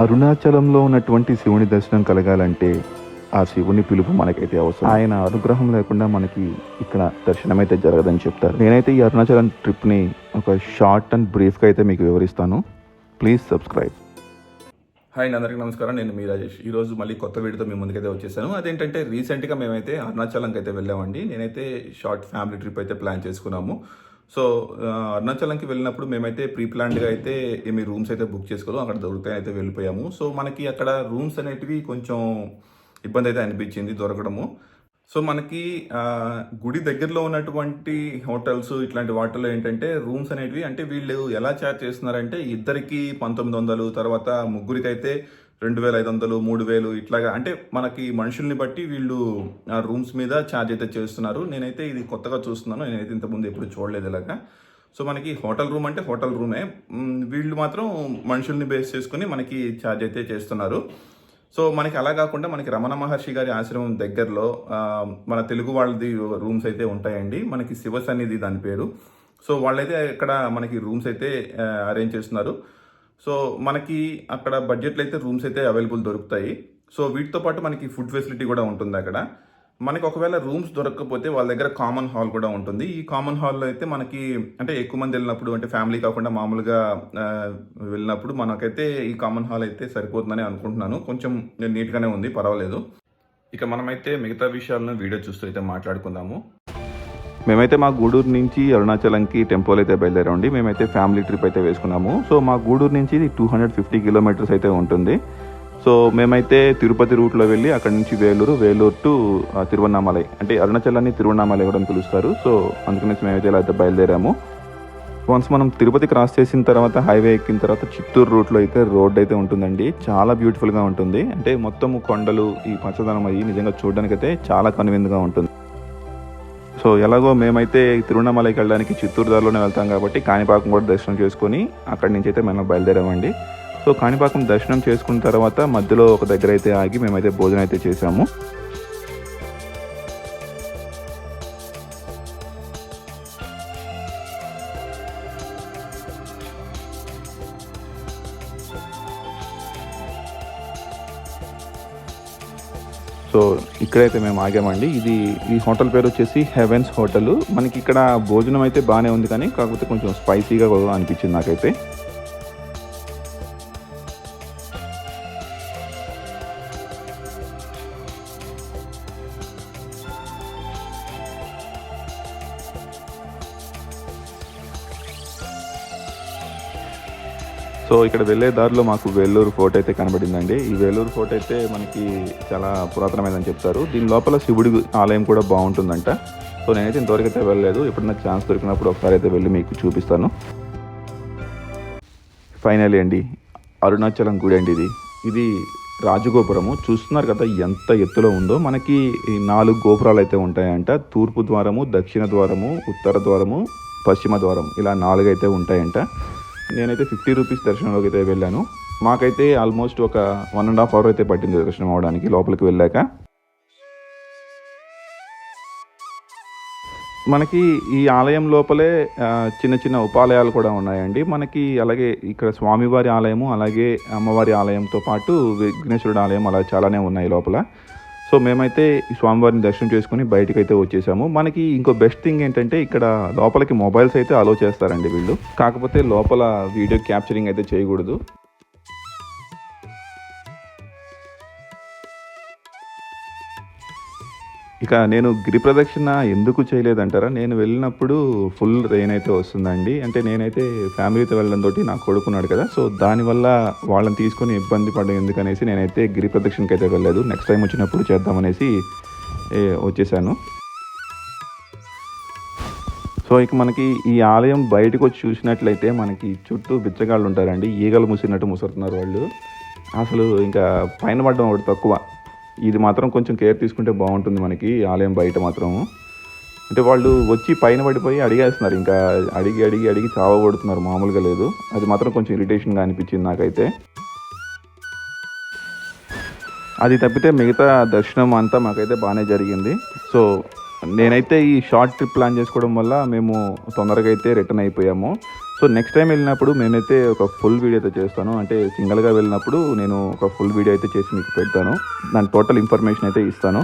అరుణాచలంలో ఉన్నటువంటి శివుని దర్శనం కలగాలంటే ఆ శివుని పిలుపు మనకైతే అవసరం. ఆయన అనుగ్రహం లేకుండా మనకి ఇక్కడ దర్శనం అయితే జరగదని చెప్తారు. నేనైతే ఈ అరుణాచలం ట్రిప్ని ఒక షార్ట్ అండ్ బ్రీఫ్గా అయితే మీకు వివరిస్తాను. Please subscribe. హాయ్ అండి, అందరికీ నమస్కారం. నేను మీ రాజేష్. ఈ రోజు మళ్ళీ కొత్త వీడియోతో మీ ముందుకైతే వచ్చేసాను. అదేంటంటే రీసెంట్గా మేమైతే అరుణాచలంకి అయితే వెళ్ళామండి. నేనైతే షార్ట్ ఫ్యామిలీ ట్రిప్ అయితే ప్లాన్ చేసుకున్నాము. సో అరుణాచలంకి వెళ్ళినప్పుడు మేమైతే ప్రీ ప్లాన్డ్గా అయితే ఏమి రూమ్స్ అయితే బుక్ చేసుకోవాలి అక్కడ దొరుకుతాయి అయితే వెళ్ళిపోయాము. సో మనకి అక్కడ రూమ్స్ అనేటివి కొంచెం ఇబ్బంది అయితే అనిపించింది దొరకడము. సో మనకి గుడి దగ్గరలో ఉన్నటువంటి హోటల్స్ ఇట్లాంటి వాటిల్లో ఏంటంటే రూమ్స్ అనేటివి అంటే వీళ్ళు ఎలా ఛార్జ్ చేస్తున్నారంటే ఇద్దరికి పంతొమ్మిది వందలు తర్వాత ముగ్గురికి అయితే రెండు వేల ఐదు వందలు మూడు వేలు ఇట్లాగా అంటే మనకి మనుషుల్ని బట్టి వీళ్ళు ఆ రూమ్స్ మీద ఛార్జ్ అయితే చేస్తున్నారు. నేనైతే ఇది కొత్తగా చూస్తున్నాను. నేనైతే ఇంతకుముందు ఎప్పుడు చూడలేదు ఇలాగా. సో మనకి హోటల్ రూమ్ అంటే హోటల్ రూమే. వీళ్ళు మాత్రం మనుషుల్ని బేస్ చేసుకుని మనకి ఛార్జ్ అయితే చేస్తున్నారు. సో మనకి అలా కాకుండా మనకి రమణ మహర్షి గారి ఆశ్రమం దగ్గరలో మన తెలుగు వాళ్ళది రూమ్స్ అయితే ఉంటాయండి. మనకి శివసన్నిధి దాని పేరు. సో వాళ్ళైతే ఇక్కడ మనకి రూమ్స్ అయితే అరేంజ్ చేస్తున్నారు. సో మనకి అక్కడ బడ్జెట్లో అయితే రూమ్స్ అయితే అవైలబుల్ దొరుకుతాయి. సో వీటితో పాటు మనకి ఫుడ్ ఫెసిలిటీ కూడా ఉంటుంది అక్కడ. మనకి ఒకవేళ రూమ్స్ దొరకకపోతే వాళ్ళ దగ్గర కామన్ హాల్ కూడా ఉంటుంది. ఈ కామన్ హాల్లో అయితే మనకి అంటే ఎక్కువ మంది వెళ్ళినప్పుడు అంటే ఫ్యామిలీ కాకుండా మామూలుగా వెళ్ళినప్పుడు మనకైతే ఈ కామన్ హాల్ అయితే సరిపోతుందని అనుకుంటున్నాను. కొంచెం నీట్గానే ఉంది పర్వాలేదు. ఇక మనమైతే మిగతా విషయాలను వీడియో చూస్తూ అయితే మాట్లాడుకుందాము. మేమైతే మా గూడూరు నుంచి అరుణాచలంకి టెంపోలు అయితే బయలుదేరండి మేమైతే ఫ్యామిలీ ట్రిప్ అయితే వేసుకున్నాము. సో మా గూడూరు నుంచి ఇది టూ హండ్రెడ్ ఫిఫ్టీ కిలోమీటర్స్ అయితే ఉంటుంది. సో మేమైతే తిరుపతి రూట్లో వెళ్ళి అక్కడ నుంచి వేలూరు వేలూరు టు తిరువన్నామలై. అంటే అరుణాచలాన్ని తిరువన్నామలై కూడా పిలుస్తారు. సో అందుకనేసి మేమైతే ఇలా అయితే బయలుదేరాము. వన్స్ మనం తిరుపతి క్రాస్ చేసిన తర్వాత హైవే ఎక్కిన తర్వాత చిత్తూరు రూట్లో అయితే రోడ్ అయితే ఉంటుందండి. చాలా బ్యూటిఫుల్గా ఉంటుంది. అంటే మొత్తం కొండలు ఈ పచ్చదనం అయ్యి నిజంగా చూడడానికైతే చాలా కనువిందుగా ఉంటుంది. సో ఎలాగో మేమైతే తిరువண்ணామలైకి వెళ్ళడానికి చిత్తూరు దారిలోనే వెళ్తాం కాబట్టి కాణిపాకం కూడా దర్శనం చేసుకొని అక్కడి నుంచి అయితే మేము బయలుదేరామండి. సో కాణిపాకం దర్శనం చేసుకున్న తర్వాత మధ్యలో ఒక దగ్గర అయితే ఆగి మేమైతే భోజనం అయితే చేసాము. సో ఇక్కడైతే మేము ఆగామండి. ఇది ఈ హోటల్ పేరు వచ్చేసి హెవెన్స్ హోటల్. మనకి ఇక్కడ భోజనం అయితే బాగానే ఉంది కానీ కాకపోతే కొంచెం స్పైసీగా కూడా అనిపించింది నాకైతే. సో ఇక్కడ వెళ్ళే దారిలో మాకు వేలూరు ఫోర్ట్ అయితే కనబడిందండి. ఈ వేలూరు ఫోర్ట్ అయితే మనకి చాలా పురాతనమైనదని చెప్తారు. దీని లోపల శివుడి ఆలయం కూడా బాగుంటుందంట. సో నేనైతే ఇంతవరకు అయితే వెళ్ళలేదు. ఎప్పుడన్నా ఛాన్స్ దొరికినప్పుడు ఒకసారి అయితే వెళ్ళి మీకు చూపిస్తాను. ఫైనలీ అండి అరుణాచలం గుడి అండి ఇది. ఇది రాజగోపురము. చూస్తున్నారు కదా ఎంత ఎత్తులో ఉందో. మనకి నాలుగు గోపురాలు అయితే ఉంటాయంట. తూర్పు ద్వారము దక్షిణ ద్వారము ఉత్తర ద్వారము పశ్చిమ ద్వారం ఇలా నాలుగు అయితే ఉంటాయంట. నేనైతే ఫిఫ్టీ రూపీస్ దర్శనంలోకి అయితే వెళ్ళాను. మాకైతే ఆల్మోస్ట్ ఒక వన్ అండ్ హాఫ్ అవర్ అయితే పట్టింది దర్శనం అవడానికి లోపలికి వెళ్ళాక. మనకి ఈ ఆలయం లోపలే చిన్న చిన్న ఉపాలయాలు కూడా ఉన్నాయండి. మనకి అలాగే ఇక్కడ స్వామివారి ఆలయము అలాగే అమ్మవారి ఆలయంతో పాటు విఘ్నేశ్వరుడు ఆలయం అలా చాలానే ఉన్నాయి లోపల. సో మేమైతే స్వామివారిని దర్శనం చేసుకుని బయటకు అయితే వచ్చేసాము. మనకి ఇంకో బెస్ట్ థింగ్ ఏంటంటే ఇక్కడ లోపలికి మొబైల్స్ అయితే అలో చేస్తారండి వీళ్ళు. కాకపోతే లోపల వీడియో క్యాప్చరింగ్ అయితే చేయకూడదు. ఇక నేను గిరి ప్రదక్షిణ ఎందుకు చేయలేదంటారా? నేను వెళ్ళినప్పుడు ఫుల్ రెయిన్ అయితే వస్తుందండి. అంటే నేనైతే ఫ్యామిలీతో వెళ్ళడంతో నా కొడుకున్నాడు కదా. సో దానివల్ల వాళ్ళని తీసుకొని ఇబ్బంది పడడం ఎందుకనేసి నేనైతే గిరి ప్రదక్షిణకి అయితే వెళ్ళలేదు. నెక్స్ట్ టైం వచ్చినప్పుడు చేద్దామనేసి వచ్చేసాను. సో ఇక మనకి ఈ ఆలయం బయటకు వచ్చి చూసినట్లయితే మనకి చుట్టూ బిచ్చగాళ్ళు ఉంటారండి. ఈగలు ముసినట్టు ముసురుతున్నారు వాళ్ళు. అసలు ఇంకా పైన పడడం ఒకటి తక్కువ. ఇది మాత్రం కొంచెం కేర్ తీసుకుంటే బాగుంటుంది మనకి ఆలయం బయట మాత్రం. అంటే వాళ్ళు వచ్చి పైన పడిపోయి అడిగేస్తున్నారు ఇంకా అడిగి అడిగి అడిగి చావగొడుతున్నారు మామూలుగా లేదు. అది మాత్రం కొంచెం ఇరిటేషన్గా అనిపించింది నాకైతే. అది తప్పితే మిగతా దర్శనం అంతా మాకైతే బాగానే జరిగింది. సో నేనైతే ఈ షార్ట్ ట్రిప్ ప్లాన్ చేసుకోవడం వల్ల మేము తొందరగా అయితే రిటర్న్ అయిపోయాము. సో నెక్స్ట్ టైం వెళ్ళినప్పుడు నేనైతే ఒక ఫుల్ వీడియో అయితే చేస్తాను. అంటే సింగిల్గా వెళ్ళినప్పుడు నేను ఒక ఫుల్ వీడియో అయితే చేసి మీకు పెడతాను. దాని టోటల్ ఇన్ఫర్మేషన్ అయితే ఇస్తాను.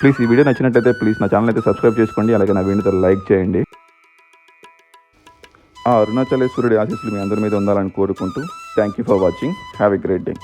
ప్లీజ్ ఈ వీడియో నచ్చినట్టయితే ప్లీజ్ నా ఛానల్ అయితే సబ్స్క్రైబ్ చేసుకోండి. అలాగే నా వీడియోతో లైక్ చేయండి. ఆ అరుణాచలేశ్వరుడి ఆశీస్సులు మీ అందరి మీద ఉండాలని కోరుకుంటూ thank you for watching have a great day